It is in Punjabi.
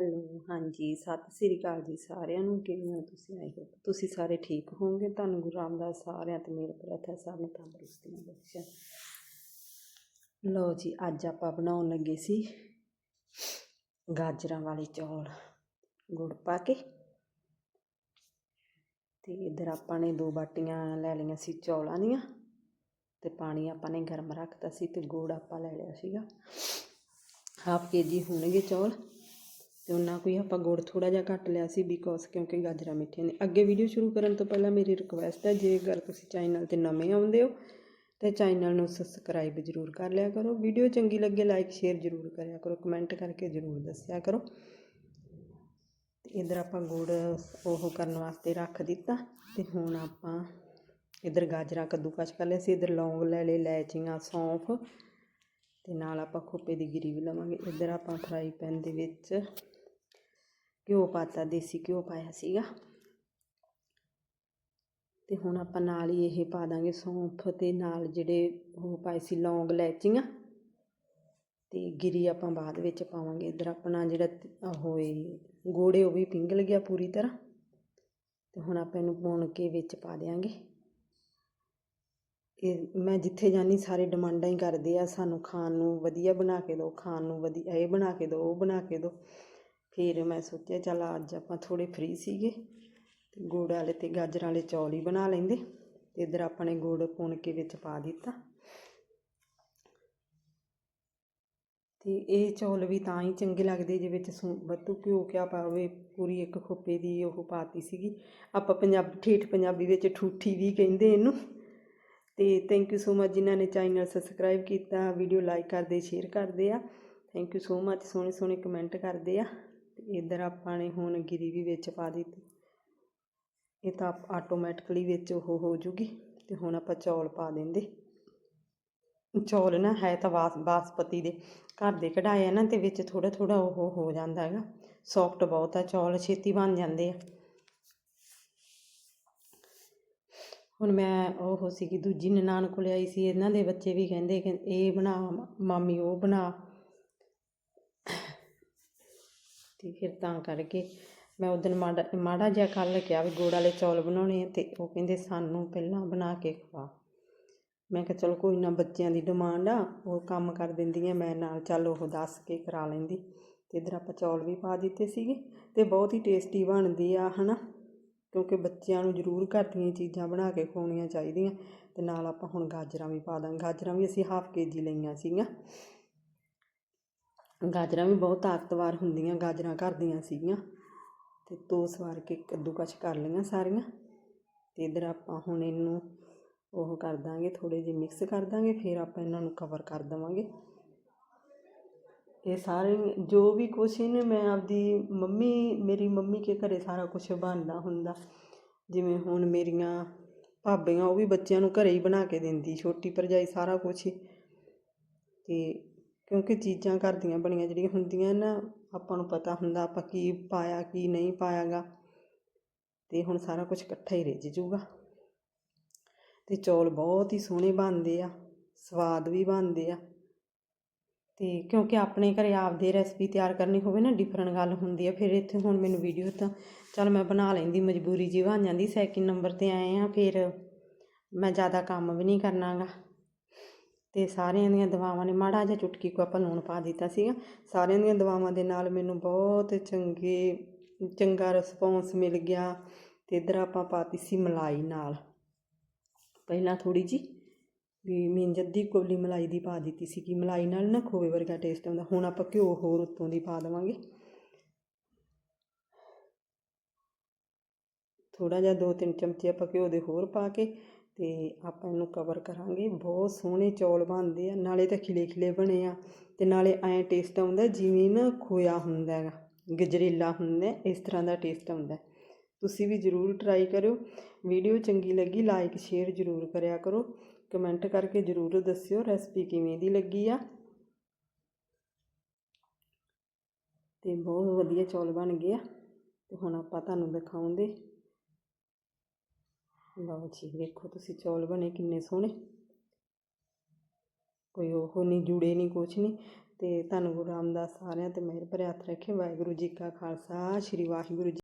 ਹੈਲੋ ਹਾਂਜੀ, ਸਤਿ ਸ੍ਰੀ ਅਕਾਲ ਜੀ ਸਾਰਿਆਂ ਨੂੰ, ਕਿਵੇਂ ਹੋ ਤੁਸੀਂ? ਆਏ ਹੋ ਤੁਸੀਂ ਸਾਰੇ ਠੀਕ ਹੋਵੋਗੇ। ਤੁਹਾਨੂੰ ਗੁਰੂ ਰਾਮਦਾਸ ਸਾਰਿਆਂ ਤੇ ਮੇਰ ਪ੍ਰਥਾ ਸਭ ਨੂੰ ਤੰਦਰੁਸਤੀਆਂ ਬਖਸ਼ਣ ਲੋ ਜੀ, ਅੱਜ ਆਪਾਂ ਬਣਾਉਣ ਲੱਗੇ ਸੀ ਗਾਜਰਾਂ ਵਾਲੇ ਚੌਲ, ਗੁੜ ਪਾ ਕੇ। ਤੇ ਇਧਰ ਆਪਾਂ ਨੇ ਦੋ ਬਾਟੀਆਂ ਲੈ ਲਈਆਂ ਸੀ ਚੌਲਾਂ ਦੀਆਂ, ਤੇ ਪਾਣੀ ਆਪਾਂ ਨੇ ਗਰਮ ਰੱਖਤਾ ਸੀ ਤੇ ਗੁੜ ਆਪਾਂ ਲੈ ਲਿਆ ਸੀਗਾ। ਹਾਫ ਕੇ ਜੀ ਹੋਣਗੇ ਚੌਲ। ਤੇ ਉਹਨਾਂ ਕੋਈ ਆਪਾਂ ਗੁੜ ਥੋੜਾ ਜਿਹਾ ਘੱਟ ਲਿਆ ਸੀ ਬਿਕੋਜ਼ ਕਿਉਂਕਿ ਗਾਜਰਾਂ ਮਿੱਠੀਆਂ ਨੇ। ਅੱਗੇ ਵੀਡੀਓ ਸ਼ੁਰੂ ਕਰਨ ਤੋਂ ਪਹਿਲਾਂ ਮੇਰੀ ਰਿਕੁਐਸਟ ਹੈ ਜੇਕਰ ਤੁਸੀਂ ਚੈਨਲ ਤੇ ਨਵੇਂ ਆਉਂਦੇ ਹੋ, ਤੇ ਚੈਨਲ ਨੂੰ ਸਬਸਕ੍ਰਾਈਬ ਜ਼ਰੂਰ ਕਰ ਲਿਆ ਕਰੋ। ਵੀਡੀਓ ਚੰਗੀ ਲੱਗੇ ਲਾਈਕ ਸ਼ੇਅਰ ਜ਼ਰੂਰ ਕਰਿਆ ਕਰੋ। ਕਮੈਂਟ ਕਰਕੇ ਜ਼ਰੂਰ ਦੱਸਿਆ ਕਰੋ। ਤੇ ਇਧਰ ਆਪਾਂ ਗੁੜ ਉਹ ਕਰਨ ਵਾਸਤੇ ਰੱਖ ਦਿੱਤਾ। ਤੇ ਹੁਣ ਆਪਾਂ ਇਧਰ ਗਾਜਰਾਂ ਕੱਦੂਕਸ਼ ਕਰ ਲਿਆ ਸੀ। ਇਧਰ ਲੌਂਗ ਲੈ ਲਏ ਲੈਚੀਆਂ ਸੌਂਫ। ਤੇ ਨਾਲ ਆਪਾਂ ਖੋਪੇ ਦੀ ਗਿਰੀ ਵੀ ਲਵਾਂਗੇ। ਇਧਰ ਆਪਾਂ ਫਰਾਈ ਪੈਨ ਦੇ ਵਿੱਚ ਘਿਓ ਪਾਤਾ, ਦੇਸੀ ਘਿਓ ਪਾਇਆ ਸੀਗਾ। ਤੇ ਹੁਣ ਆਪਾਂ ਨਾਲ ਹੀ ਇਹ ਪਾ ਦਾਂਗੇ ਸੌਂਫ ਤੇ ਨਾਲ ਜਿਹੜੇ ਉਹ ਪਾਏ ਸੀ ਲੌਂਗ ਲੈਚੀਆਂ ਤੇ ਗਿਰੀ ਆਪਾਂ ਬਾਅਦ ਵਿੱਚ ਪਾਵਾਂਗੇ। ਇਧਰ ਆਪਣਾ ਜਿਹੜਾ ਹੋਏ ਗੋੜੇ ਉਹ ਵੀ ਪਿੰਗਲ ਗਿਆ ਪੂਰੀ ਤਰ੍ਹਾਂ। ਤੇ ਹੁਣ ਆਪਾਂ ਇਹਨੂੰ ਭੁੰਨ ਕੇ ਵਿੱਚ ਪਾ ਦਿਆਂਗੇ। ਇਹ ਮੈਂ ਜਿੱਥੇ ਜਾਨੀ ਸਾਰੇ ਡਿਮਾਂਡਾਂ ਹੀ ਕਰਦੇ ਆ, ਸਾਨੂੰ ਖਾਣ ਨੂੰ ਵਧੀਆ ਬਣਾ ਕੇ ਦਿਓ, ਖਾਣ ਨੂੰ ਵਧੀਆ, ਇਹ ਬਣਾ ਕੇ ਦਿਓ, ਉਹ ਬਣਾ ਕੇ ਦਿਓ। ਫਿਰ ਮੈਂ ਸੋਚਿਆ ਚੱਲ ਅੱਜ ਆਪਾਂ ਥੋੜੇ ਫ੍ਰੀ ਸੀਗੇ ਤੇ ਗੁੜ ਵਾਲੇ ਤੇ ਗਾਜਰਾਂ ਵਾਲੇ ਚੌਲ ਹੀ ਬਣਾ ਲੈਂਦੇ। ਤੇ ਇਧਰ ਆਪਾਂ ਨੇ ਗੁੜ ਪੁਣ ਕੇ ਵਿੱਚ ਪਾ ਦਿੱਤਾ। ਤੇ ਇਹ ਚੌਲ ਵੀ ਤਾਂ ਹੀ ਚੰਗੇ ਲੱਗਦੇ ਜੇ ਵਿੱਚ ਬੱਤੂ ਘਿਓ ਕਿਆ ਪਾਵੇ, ਪੂਰੀ ਇੱਕ ਖੋਪੇ ਦੀ ਉਹ ਪਾਤੀ ਸੀਗੀ। ਆਪਾਂ ਪੰਜਾਬ, ਠੇਠ ਪੰਜਾਬੀ ਵਿੱਚ ਠੂਠੀ ਵੀ ਕਹਿੰਦੇ ਇਹਨੂੰ। ਤੇ ਥੈਂਕ ਯੂ ਸੋ ਮਚ ਜਿਨ੍ਹਾਂ ਨੇ ਚੈਨਲ ਸਬਸਕ੍ਰਾਈਬ ਕੀਤਾ ਵੀਡੀਓ ਲਾਈਕ ਕਰਦੇ ਸ਼ੇਅਰ ਕਰਦੇ ਆ। ਥੈਂਕ ਯੂ ਸੋ ਮਚ ਸੋਹਣੇ ਸੋਹਣੇ ਕਮੈਂਟ ਕਰਦੇ ਆ। ਤੇ ਇਧਰ ਆਪਾਂ ਨੇ ਹੁਣ ਗਿਰੀ ਵੀ ਵਿੱਚ ਪਾ ਦਿੱਤੀ। ਇਹ ਤਾਂ ਆਟੋਮੈਟਿਕਲੀ ਵਿੱਚ ਉਹ ਹੋ ਜੂਗੀ ਤੇ ਹੁਣ ਆਪਾਂ ਚੌਲ ਪਾ ਦਿੰਦੇ। ਚੌਲ ਨਾ ਹੈ ਤਾਂ ਬਾਸ ਬਾਸਪਤੀ ਦੇ ਘਰ ਦੇ ਕਢਾਏ ਆ ਨਾ ਤੇ ਵਿੱਚ ਥੋੜਾ ਥੋੜਾ ਉਹ ਹੋ ਜਾਂਦਾ ਹੈਗਾ। ਸੌਫਟ ਬਹੁਤ ਆ, ਚੌਲ ਛੇਤੀ ਬਣ ਜਾਂਦੇ ਆ। ਹੁਣ ਮੈਂ ਉਹ ਸੀਗੀ, ਦੂਜੀ ਨਨਾਣ ਕੋਲ ਆਈ ਸੀ, ਇਹਨਾਂ ਦੇ ਬੱਚੇ ਵੀ ਕਹਿੰਦੇ ਕਿ ਇਹ ਬਣਾ, ਮਾਮੀ ਉਹ ਬਣਾ। ਅਤੇ ਫਿਰ ਤਾਂ ਕਰਕੇ ਮੈਂ ਉਦੋਂ ਮਾੜਾ ਮਾੜਾ ਜਿਹਾ ਕੱਲ੍ਹ ਕਿਹਾ ਵੀ ਗੁੜ ਵਾਲੇ ਚੌਲ ਬਣਾਉਣੇ ਆ ਅਤੇ ਉਹ ਕਹਿੰਦੇ ਸਾਨੂੰ ਪਹਿਲਾਂ ਬਣਾ ਕੇ ਖਵਾ। ਮੈਂ ਕਿਹਾ ਚਲੋ ਕੋਈ ਨਾ ਬੱਚਿਆਂ ਦੀ ਡਿਮਾਂਡ ਆ, ਉਹ ਕੰਮ ਕਰ ਦਿੰਦੀਆਂ, ਮੈਂ ਨਾਲ ਚੱਲ ਉਹ ਦੱਸ ਕੇ ਕਰਾ ਲੈਂਦੀ। ਅਤੇ ਇੱਧਰ ਆਪਾਂ ਚੌਲ ਵੀ ਪਾ ਦਿੱਤੇ ਸੀਗੇ ਅਤੇ ਬਹੁਤ ਹੀ ਟੇਸਟੀ ਬਣਦੀ ਆ, ਹਨਾ? ਕਿਉਂਕਿ ਬੱਚਿਆਂ ਨੂੰ ਜ਼ਰੂਰ ਘਰ ਦੀਆਂ ਚੀਜ਼ਾਂ ਬਣਾ ਕੇ ਖਵਾਉਣੀਆਂ ਚਾਹੀਦੀਆਂ। ਅਤੇ ਨਾਲ ਆਪਾਂ ਹੁਣ ਗਾਜਰਾਂ ਵੀ ਪਾ ਦਾਂਗੇ। ਗਾਜਰਾਂ ਵੀ ਅਸੀਂ ਹਾਫ ਕੇ ਜੀ ਲਈਆਂ ਸੀਗੀਆਂ। ਗਾਜਰਾਂ ਵੀ ਬਹੁਤ ਤਾਕਤਵਰ ਹੁੰਦੀਆਂ, ਗਾਜਰਾਂ ਘਰ ਦੀਆਂ ਸੀਗੀਆਂ। ਅਤੇ ਦੋ ਸਵਾਰ ਕੇ ਕੱਦੂਕਸ਼ ਕਰ ਲਈਆਂ ਸਾਰੀਆਂ। ਅਤੇ ਇੱਧਰ ਆਪਾਂ ਹੁਣ ਇਹਨੂੰ ਉਹ ਕਰ ਦਾਂਗੇ, ਥੋੜ੍ਹੇ ਜਿਹੇ ਮਿਕਸ ਕਰ ਦਾਂਗੇ, ਫਿਰ ਆਪਾਂ ਇਹਨਾਂ ਨੂੰ ਕਵਰ ਕਰ ਦੇਵਾਂਗੇ। ਇਹ ਸਾਰੇ ਜੋ ਵੀ ਕੁਛ ਇਹਨੇ ਮੈਂ ਆਪਦੀ ਮੰਮੀ, ਮੇਰੀ ਮੰਮੀ ਕੇ ਘਰੇ ਸਾਰਾ ਕੁਝ ਬਣਦਾ ਹੁੰਦਾ। ਜਿਵੇਂ ਹੁਣ ਮੇਰੀਆਂ ਭਾਬੀਆਂ, ਉਹ ਵੀ ਬੱਚਿਆਂ ਨੂੰ ਘਰੇ ਹੀ ਬਣਾ ਕੇ ਦਿੰਦੀ, ਛੋਟੀ ਭਰਜਾਈ ਸਾਰਾ ਕੁਝ ਹੀ। ਤੇ ਕਿਉਂਕਿ ਚੀਜ਼ਾਂ ਘਰ ਦੀਆਂ ਬਣੀਆਂ ਜਿਹੜੀਆਂ ਹੁੰਦੀਆਂ ਨਾ, ਆਪਾਂ ਨੂੰ ਪਤਾ ਹੁੰਦਾ ਆਪਾਂ ਕੀ ਪਾਇਆ, ਕੀ ਨਹੀਂ ਪਾਇਆ ਗਾ ਅਤੇ ਹੁਣ ਸਾਰਾ ਕੁਝ ਇਕੱਠਾ ਹੀ ਰਿੱਝ ਜੂਗਾ। ਅਤੇ ਚੌਲ ਬਹੁਤ ਹੀ ਸੋਹਣੇ ਬਣਦੇ ਆ, ਸਵਾਦ ਵੀ ਬਣਦੇ ਆ। ਤੇ ਕਿਉਂਕਿ ਆਪਣੇ ਘਰੇ ਆਪਦੇ ਰੈਸਪੀ ਤਿਆਰ ਕਰਨੀ ਹੋਵੇ ਨਾ ਡਿਫਰੈਂਟ ਗੱਲ ਹੁੰਦੀ ਆ। ਫਿਰ ਇੱਥੇ ਹੁਣ ਮੈਨੂੰ ਵੀਡੀਓ ਤਾਂ ਚਲ ਮੈਂ ਬਣਾ ਲੈਂਦੀ, ਮਜਬੂਰੀ ਜੀ ਬਣ ਜਾਂਦੀ। ਸੈਕਿੰਡ ਨੰਬਰ ਤੇ ਆਏ ਆ, ਫਿਰ ਮੈਂ ਜ਼ਿਆਦਾ ਕੰਮ ਵੀ ਨਹੀਂ ਕਰਨਾਗਾ। ਅਤੇ ਸਾਰਿਆਂ ਦੀਆਂ ਦਵਾਵਾਂ ਨੇ ਮਾੜਾ ਜਿਹਾ ਚੁਟਕੀ ਕੋ ਆਪਾਂ ਲੂਣ ਪਾ ਦਿੱਤਾ ਸੀਗਾ। ਸਾਰਿਆਂ ਦੀਆਂ ਦਵਾਵਾਂ ਦੇ ਨਾਲ ਮੈਨੂੰ ਬਹੁਤ ਚੰਗੇ, ਚੰਗਾ ਰਿਸਪੌਂਸ ਮਿਲ ਗਿਆ ਅਤੇ ਇੱਧਰ ਆਪਾਂ ਪਾਤੀ ਸੀ ਮਲਾਈ ਨਾਲ। ਪਹਿਲਾਂ ਥੋੜ੍ਹੀ ਜੀ ਵੀ ਮੀਨ ਅੱਧੀ ਕੋਲੀ ਮਲਾਈ ਦੀ ਪਾ ਦਿੱਤੀ ਸੀ ਕਿ ਮਲਾਈ ਨਾਲ ਨਾ ਖੋਵੇ ਵਰਗਾ ਟੇਸਟ ਆਉਂਦਾ। ਹੁਣ ਆਪਾਂ ਘਿਓ ਹੋਰ ਉੱਤੋਂ ਦੀ ਪਾ ਦੇਵਾਂਗੇ। ਥੋੜਾ ਜਿਹਾ ਦੋ ਤਿੰਨ ਚਮਚੇ ਆਪਾਂ ਘਿਓ ਦੇ ਹੋਰ ਪਾ ਕੇ ਤੇ ਆਪਾਂ ਇਹਨੂੰ ਕਵਰ ਕਰਾਂਗੇ। ਬਹੁਤ ਸੋਹਣੇ ਚੌਲ ਬਣਦੇ ਆ, ਨਾਲੇ ਤਾਂ ਖਿਲੇ ਖਿਲੇ ਬਣੇ ਆ ਤੇ ਨਾਲੇ ਐਂ ਟੇਸਟ ਆਉਂਦਾ ਜਿਵੇਂ ਨਾ ਖੋਇਆ ਹੁੰਦਾ ਹੈਗਾ, ਗਜਰੇਲਾ ਹੁੰਦਾ, ਇਸ ਤਰ੍ਹਾਂ ਦਾ ਟੇਸਟ ਆਉਂਦਾ। ਤੁਸੀਂ ਵੀ ਜ਼ਰੂਰ ਟਰਾਈ ਕਰਿਓ। ਵੀਡੀਓ ਚੰਗੀ ਲੱਗੀ ਲਾਈਕ ਸ਼ੇਅਰ ਜ਼ਰੂਰ ਕਰਿਆ ਕਰੋ। ਕਮੈਂਟ ਕਰਕੇ ਜ਼ਰੂਰ ਦੱਸਿਓ ਰੈਸਪੀ ਕਿਵੇਂ ਦੀ ਲੱਗੀ ਆ। ਤੇ ਬਹੁਤ ਵਧੀਆ ਚੌਲ ਬਣ ਗਏ ਆ। ਤੇ ਹੁਣ ਆਪਾਂ ਤੁਹਾਨੂੰ ਦਿਖਾਉਂਦੇ ਲਓ ਜੀ, ਵੇਖੋ ਤੁਸੀਂ ਚੌਲ ਬਣੇ ਕਿੰਨੇ ਸੋਹਣੇ। ਕੋਈ ਉਹ ਨਹੀਂ, ਜੁੜੇ ਨਹੀਂ, ਕੁਛ ਨਹੀਂ। ਤੇ ਧੰਨ ਗੁਰੂ ਰਾਮਦਾਸ ਸਾਰਿਆਂ ਤੇ ਮਿਹਰ ਭਰਿਆ ਹੱਥ ਰੱਖੇ। ਵਾਹਿਗੁਰੂ ਜੀ ਕਾ ਖਾਲਸਾ, ਸ੍ਰੀ ਵਾਹਿਗੁਰੂ ਜੀ